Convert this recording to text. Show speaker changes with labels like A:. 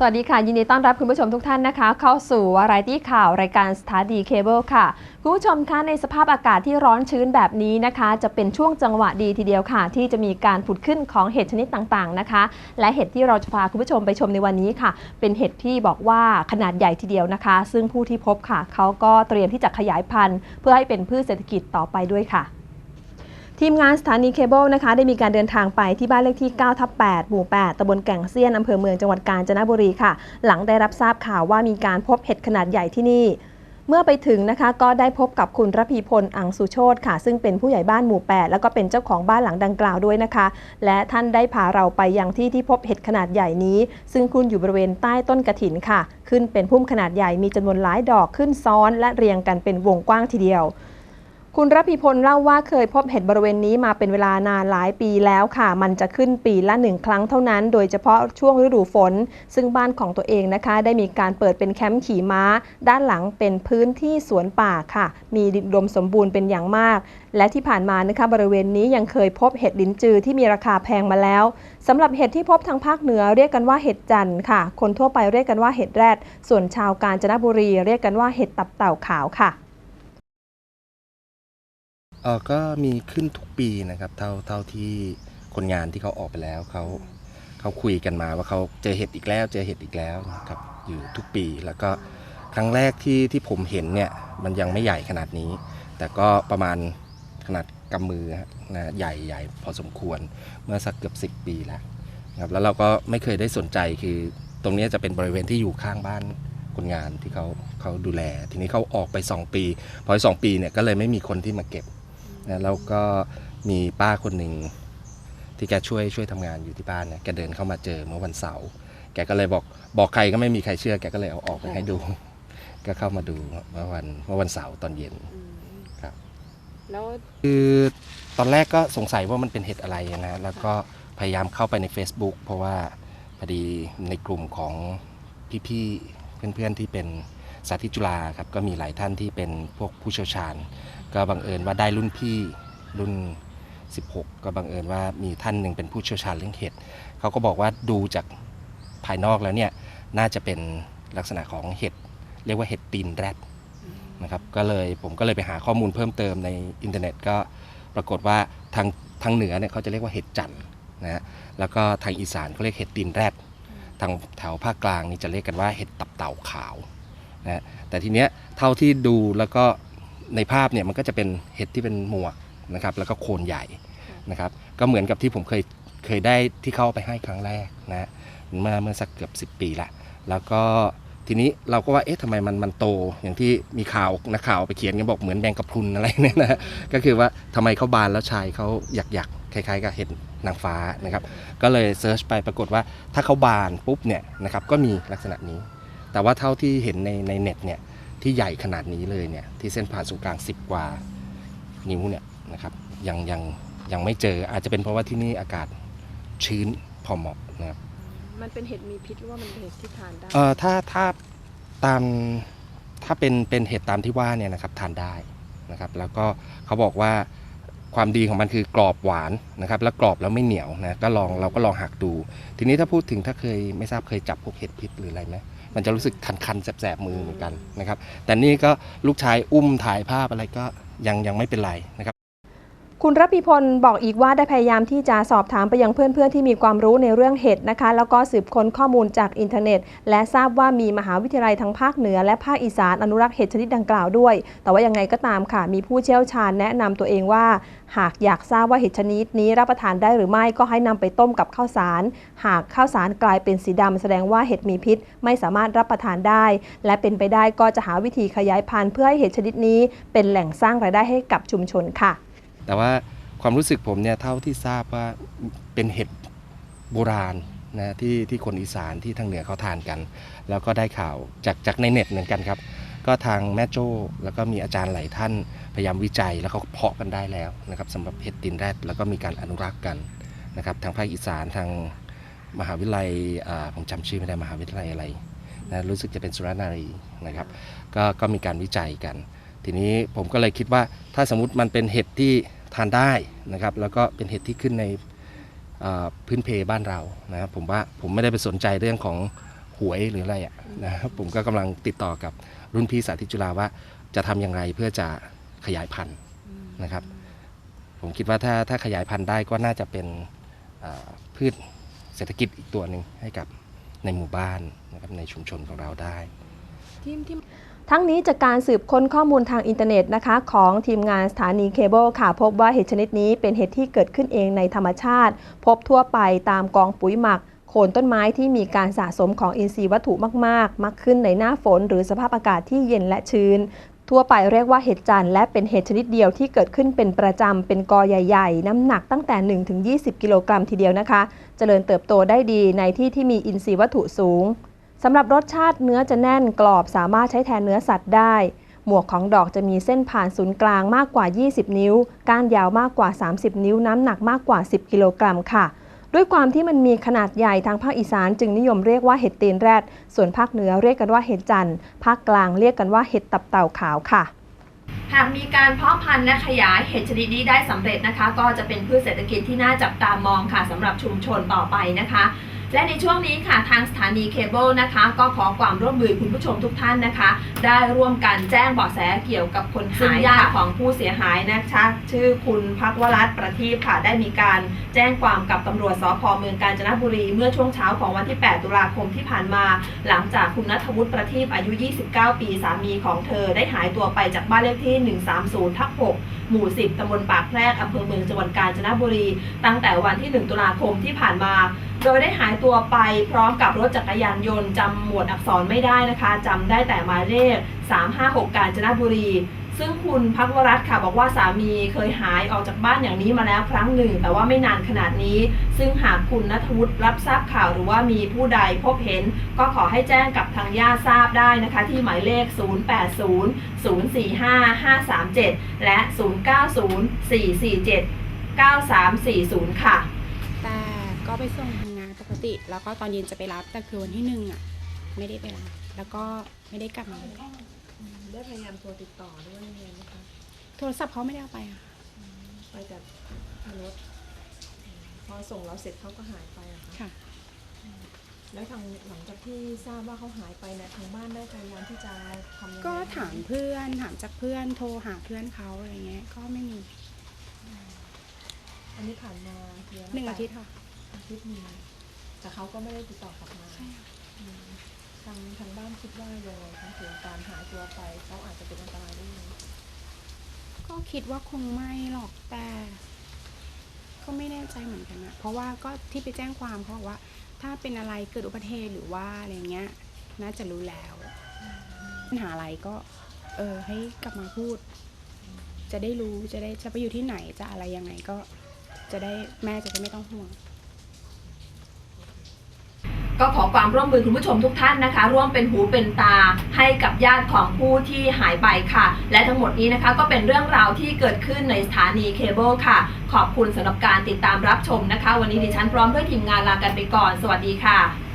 A: สวัสดีค่ะ ยินดีต้อนรับคุณผู้ชมทุกท่านนะคะ เข้าสู่วาไรตี้ข่าวรายการสถานีเคเบิลค่ะ คุณผู้ชมคะในสภาพอากาศที่ร้อนชื้นแบบนี้นะคะ จะเป็นช่วงจังหวะดีทีเดียวค่ะ ที่จะมีการผุดขึ้นของเห็ดชนิดต่างๆนะคะ และเห็ดที่เราจะพาคุณผู้ชมไปชมในวันนี้ค่ะ เป็นเห็ดที่บอกว่าขนาดใหญ่ทีเดียวนะคะ ซึ่งผู้ที่พบค่ะเขาก็เตรียมที่จะขยายพันธุ์ เพื่อให้เป็นพืชเศรษฐกิจต่อไปด้วยค่ะ ทีมงานสถานีเคเบิลนะคะได้มีการเดินทางไปที่บ้านเลขที่ 9 ทับ 8 หมู่ 8ตำบลแก่งเซียนอำเภอเมืองจังหวัดกาญจนบุรีค่ะ หลังได้รับทราบข่าวว่ามีการพบเห็ดขนาดใหญ่ที่นี่ เมื่อไปถึงนะคะก็ได้พบกับคุณระพีพล อังสุโชตค่ะ ซึ่งเป็นผู้ใหญ่บ้านหมู่ 8 แล้วก็เป็นเจ้าของบ้านหลังดังกล่าวด้วยนะคะ และท่านได้พาเราไปยังที่ที่พบเห็ดขนาดใหญ่นี้ ซึ่งคุณอยู่บริเวณใต้ต้นกระถินค่ะ ขึ้นเป็นพุ่มขนาดใหญ่มีจำนวนหลายดอกขึ้นซ้อน และเรียงกันเป็นวงกว้างทีเดียว คุณรพีพลเล่าว่าเคยพบเห็ดบริเวณนี้มาเป็นเวลานานหลายปีแล้วค่ะ มันจะขึ้นปีละหนึ่งครั้งเท่านั้น โดยเฉพาะช่วงฤดูฝน ซึ่งบ้านของตัวเองนะคะ ได้มีการเปิดเป็นแคมป์ขี่ม้า ด้านหลังเป็นพื้นที่สวนป่าค่ะ มีดินดมสมบูรณ์เป็นอย่างมาก และที่ผ่านมานะคะบริเวณนี้ยังเคยพบเห็ดลิ้นจือที่มีราคาแพงมาแล้วสำหรับเห็ดที่พบทางภาคเหนือเรียกกันว่าเห็ดจันทร์ค่ะ คนทั่วไปเรียกกันว่าเห็ดแรด ส่วนชาวกาญจนบุรี เรียกกันว่าเห็ดตับเต่าขาวค่ะ
B: เออก็มีขึ้นทุกปีนะครับ เท่าเท่าที่คนงานที่เขาออกไปแล้วเขาเขาคุยกันมาว่าเขาเจอเห็ดอีกแล้ว เจอเห็ดอีกแล้วนะครับอยู่ทุกปีแล้วก็ครั้งแรกที่ที่ผมเห็นเนี่ยมันยังไม่ใหญ่ขนาดนี้ แต่ก็ประมาณขนาดกำมือนะใหญ่ใหญ่พอสมควรเมื่อสักเกือบ10 ปีแล้วครับแล้วเราก็ไม่เคยได้สนใจคือตรงนี้จะเป็นบริเวณที่อยู่ข้างบ้านคนงานที่เขาเขาดูแล ทีนี้เขาออกไป 2 ปี พอสองปีเนี่ยก็เลยไม่มีคนที่มาเก็บ นะแล้วก็มีป้าคนหนึ่งที่แกช่วยช่วยทำงานอยู่ที่บ้านเนี่ยแกเดินเข้ามาเจอเมื่อวันเสาร์แกก็เลยบอกบอกใครก็ไม่มีใครเชื่อแกก็เลยเอาออกไปให้ดู ก็เข้ามาดูเมื่อวันเมื่อวันเสาร์ตอนเย็นครับ
A: แล้ว
B: คือตอนแรกก็สงสัยว่ามันเป็นเห็ดอะไรนะ แล้วก็พยายามเข้าไปใน Facebook เพราะว่าพอดีในกลุ่มของพี่ๆเพื่อนๆที่เป็นสาธิตจุฬาครับก็มีหลายท่านที่เป็นพวกผู้เชี่ยวชาญ ก็บังเอิญว่าได้รุ่นพี่รุ่น 16 ก็บังเอิญว่ามีท่านหนึ่งเป็นผู้เชี่ยวชาญเรื่องเห็ดเขาก็บอกว่าดูจากภายนอกแล้วเนี่ยน่าจะเป็นลักษณะของเห็ดเรียกว่าเห็ดตีนแรดนะครับก็เลยผมก็เลยไปหาข้อมูลเพิ่มเติมในอินเทอร์เน็ตก็ปรากฏว่าทางทางเหนือเนี่ยเขาจะเรียกว่าเห็ดจันทร์นะฮะแล้วก็ทางอีสานเขาเรียกเห็ดตีนแรดทางแถวภาคกลางนี่จะเรียกกันว่าเห็ดตับเต่าขาวนะฮะแต่ทีเนี้ยเท่าที่ดูแล้วก็ ในภาพเนี่ยมันก็จะเป็นเห็ดที่เป็นหมวกนะครับแล้วก็โคนใหญ่นะครับก็เหมือนกับที่ผมเคยเคยได้ที่เข้าไปให้ครั้งแรกนะเมื่อเมื่อสักเกือบ 10 ปีละแล้วก็ทีนี้เราก็ว่าเอ๊ะทำไมมันมันโตอย่างที่มีข่าวนักข่าวไปเขียนกันบอกเหมือนแมงกะพรุนอะไรเนี่ยนะก็คือว่าทำไมเขาบานแล้วชายเขาหยักหยักๆคล้ายๆกับเห็ดนางฟ้านะครับก็เลยเซิร์ชไปปรากฏว่าถ้าเขาบานปุ๊บเนี่ยนะครับก็มีลักษณะนี้ แต่ว่าเท่าที่เห็นในในเน็ตเนี่ย ที่ใหญ่ขนาดนี้เลยเนี่ยที่เส้นผ่านศูนย์กลาง 10 กว่านิ้วเนี่ยนะครับยังยังยังไม่เจออาจจะเป็นเพราะว่าที่นี่อากาศชื้นพอเหมาะนะครับ
A: มันเป็นเห็ดมีพิษหรือว่ามันเป็นเห็ดที่ทานได้
B: เอ่อถ้าถ้าตามถ้าเป็นเป็นเห็ดตามที่ว่าเนี่ยนะครับทานได้นะครับ แล้วก็เขาบอกว่าความดีของมันคือกรอบหวานนะครับแล้วกรอบแล้วไม่เหนียวนะก็ลองเราก็ลองหักดู ทีนี้ถ้าพูดถึงถ้าเคยไม่ทราบเคยจับพวกเห็ดพิษหรืออะไรไหม มันจะรู้สึกคันๆแสบๆมือเหมือนกันนะครับ แต่นี่ก็ลูกชายอุ้มถ่ายภาพอะไรก็ยังยังไม่เป็นไรนะครับ
A: คุณรพีพลบอกอีกว่าได้พยายามที่จะสอบถามไปยังเพื่อนๆที่มีความรู้ในเรื่องเห็ดนะคะ แล้วก็สืบค้นข้อมูลจากอินเทอร์เน็ต และทราบว่ามีมหาวิทยาลัยทั้งภาคเหนือและภาคอีสานอนุรักษ์เห็ดชนิดดังกล่าวด้วย แต่ว่ายังไงก็ตามค่ะ มีผู้เชี่ยวชาญแนะนำตัวเองว่า หากอยากทราบว่าเห็ดชนิดนี้รับประทานได้หรือไม่ก็ให้นำไปต้มกับข้าวสาร หากข้าวสารกลายเป็นสีดำแสดงว่าเห็ดมีพิษ ไม่สามารถรับประทานได้ และเป็นไปได้ก็จะหาวิธีขยายพันธุ์เพื่อให้เห็ดชนิดนี้ เป็นแหล่งสร้างรายได้ให้กับชุมชนค่ะ
B: แต่ว่าความรู้สึกผมเนี่ยเท่าที่ทราบว่าเป็นเห็ดโบราณนะที่ที่คนอีสานที่ทางเหนือเขาทานกัน แล้วก็ได้ข่าวจากจากในเน็ตเหมือนกันครับ ก็ทางแม่โจ้แล้วก็มีอาจารย์หลายท่านพยายามวิจัยแล้วเขาเพาะกันได้แล้วนะครับสำหรับเห็ดตินแรดแล้วก็มีการอนุรักษ์กันนะครับทางภาคอีสานทางมหาวิทยาลัยผมจำชื่อไม่ได้มหาวิทยาลัยอะไรนะรู้สึกจะเป็นสุรนารีนะครับก็ก็มีการวิจัยกัน ทีนี้ผมก็เลยคิดว่าถ้าสมมติมันเป็นเห็ดที่ ทานได้นะครับ แล้วก็เป็นเห็ดที่ขึ้นในพื้นเพบ้านเรานะครับผมว่าผมไม่ได้ไปสนใจเรื่องของหวยหรืออะไรอะนะครับผมก็กำลังติดต่อกับรุ่นพี่สาธิตจุฬาว่าจะทำอย่างไรเพื่อจะขยายพันธุ์นะครับ ผมคิดว่าถ้าถ้าขยายพันธุ์ได้ก็น่าจะเป็นพืชเศรษฐกิจอีกตัวหนึ่งให้กับในหมู่บ้านนะครับในชุมชนของเราได้
C: ทีมที่
D: ทั้งนี้จากการสืบค้นข้อมูลทางอินเทอร์เน็ตนะคะ ของทีมงานสถานีเคเบิลค่ะ พบว่าเห็ดชนิดนี้เป็นเห็ดที่เกิดขึ้นเองในธรรมชาติ พบทั่วไปตามกองปุ๋ยหมัก โคนต้นไม้ที่มีการสะสมของอินทรีย์วัตถุมาก ๆ มักขึ้นในหน้าฝนหรือสภาพอากาศที่เย็นและชื้นทั่วไปเรียกว่าเห็ดจันทร์และเป็นเห็ดชนิดเดียวที่เกิดขึ้นเป็นประจำ เป็นกอใหญ่ๆ น้ำหนักตั้งแต่ 1-20 กิโลกรัมทีเดียวนะคะ เจริญเติบโตได้ดีในที่ที่มีอินทรีย์วัตถุสูง สำหรับรสชาติเนื้อจะแน่นกรอบสามารถใช้แทนเนื้อสัตว์ได้ หมวกของดอกจะมีเส้นผ่านศูนย์กลางมากกว่า 20 นิ้ว ก้านยาวมากกว่า 30 นิ้ว น้ำหนักมากกว่า 10 กิโลกรัมค่ะ ด้วยความที่มันมีขนาดใหญ่ทางภาคอีสานจึงนิยมเรียกว่าเห็ดตีนแรด ส่วนภาคเหนือเรียกกันว่าเห็ดจันทร์ภาคกลางเรียกกันว่าเห็ดตับเต่าขาวค่ะหากมีการเพาะพันธุ์และขยายเห็ดชนิดนี้ได้สำเร็จนะคะ ก็จะเป็นพืชเศรษฐกิจที่น่าจับตามองค่ะสำหรับชุมชนต่อไปนะคะ และในช่วงนี้ค่ะทางสถานีเคเบิลนะคะ ก็ขอความร่วมมือคุณผู้ชมทุกท่านนะคะ ได้ร่วมกันแจ้งเบาะแสเกี่ยวกับคนหายญาติของผู้เสียหายนะคะชื่อคุณพักวรัตน์ประทีปค่ะได้มีการแจ้งความกับตำรวจสพเมืองกาญจนบุรี เมื่อช่วงเช้าของวันที่ 8 ตุลาคมที่ผ่านมา หลังจากคุณนัทวุฒิประทีปอายุ 29 ปีสามีของเธอได้หายตัวไปจากบ้านเลขที่ 130ทับ6หมู่ 10ตำบลปากแพรกอำเภอเมืองจังหวัดกาญจนบุรี ตั้งแต่วันที่ 1 ตุลาคมที่ผ่านมา โดยได้หายตัวไปพร้อมกับรถจักรยานยนต์จำหมวดอักษรไม่ได้นะคะจำได้แต่หมายเลข 356 กาญจนบุรี ซึ่งคุณพักวรัตน์ค่ะบอกว่าสามีเคยหายออกจากบ้านอย่างนี้มาแล้วครั้งหนึ่ง แต่ว่าไม่นานขนาดนี้ ซึ่งหากคุณนัทวุฒิรับทราบข่าวหรือว่ามีผู้ใดพบเห็น ก็ขอให้แจ้งกับทางญาติทราบได้นะคะ ที่หมายเลข 080 045 537 และ 0904479340 ค่ะ
C: แต่ก็ไปส่ง ปกติ แล้วก็ตอนเย็นจะไปรับแต่คือวันที่หนึ่งอะ ไม่ได้ไปรับแล้วก็ไม่ได้กลับมาเลย
D: ได้พยายามโทรติดต่อด้วยยังไงนะคะ
C: โทรศัพท์เขาไม่ได้เอาไปอะ
D: ไปกับรถพอส่งเราเสร็จเขาก็หายไปอะค่ะ
C: ค่ะ
D: แล้วทางหลังจากที่ทราบว่าเขาหายไปเนี่ยทางบ้านได้พยายามที่จะทำยังไง
C: ก็ถามเพื่อนถามจากเพื่อนโทรหาเพื่อนเขาอะไรเงี้ยก็ไม่มี
D: อันนี้ผ่านมาเดือน
C: หนึ่งอาทิตย์ค่ะ
D: อาทิตย์หนึง แต่เขาก็ไม่ได้ติดต่อกลับมา
C: ใช่ค่ะ
D: อืมทางทางบ้านคิดว่ายังไงคะถึงการหายตัวไปเขาอาจจะเป็นอันตรายได้ยังไง
C: ก็คิดว่าคงไม่หรอกแต่ก็ไม่แน่ใจเหมือนกันนะเพราะว่าก็ที่ไปแจ้งความเขาบอกว่า ถ้าเป็นอะไรเกิดอุบัติเหตุหรือว่าอะไรเงี้ย น่าจะรู้แล้วปัญหาอะไรก็ เออให้กลับมาพูด จะได้รู้จะได้จะไปอยู่ที่ไหนจะอะไรยังไงก็ จะได้แม่จะได้ไม่ต้องห่วง
D: ก็ขอความร่วมมือคุณผู้ชมทุกท่านนะคะ ร่วมเป็นหูเป็นตาให้กับญาติของผู้ที่หายไปค่ะ และทั้งหมดนี้นะคะก็เป็นเรื่องราวที่เกิดขึ้นในสถานีเคเบิลค่ะ ขอบคุณสำหรับการติดตามรับชมนะคะ วันนี้ดิฉันพร้อมด้วยทีมงานลากันไปก่อน สวัสดีค่ะ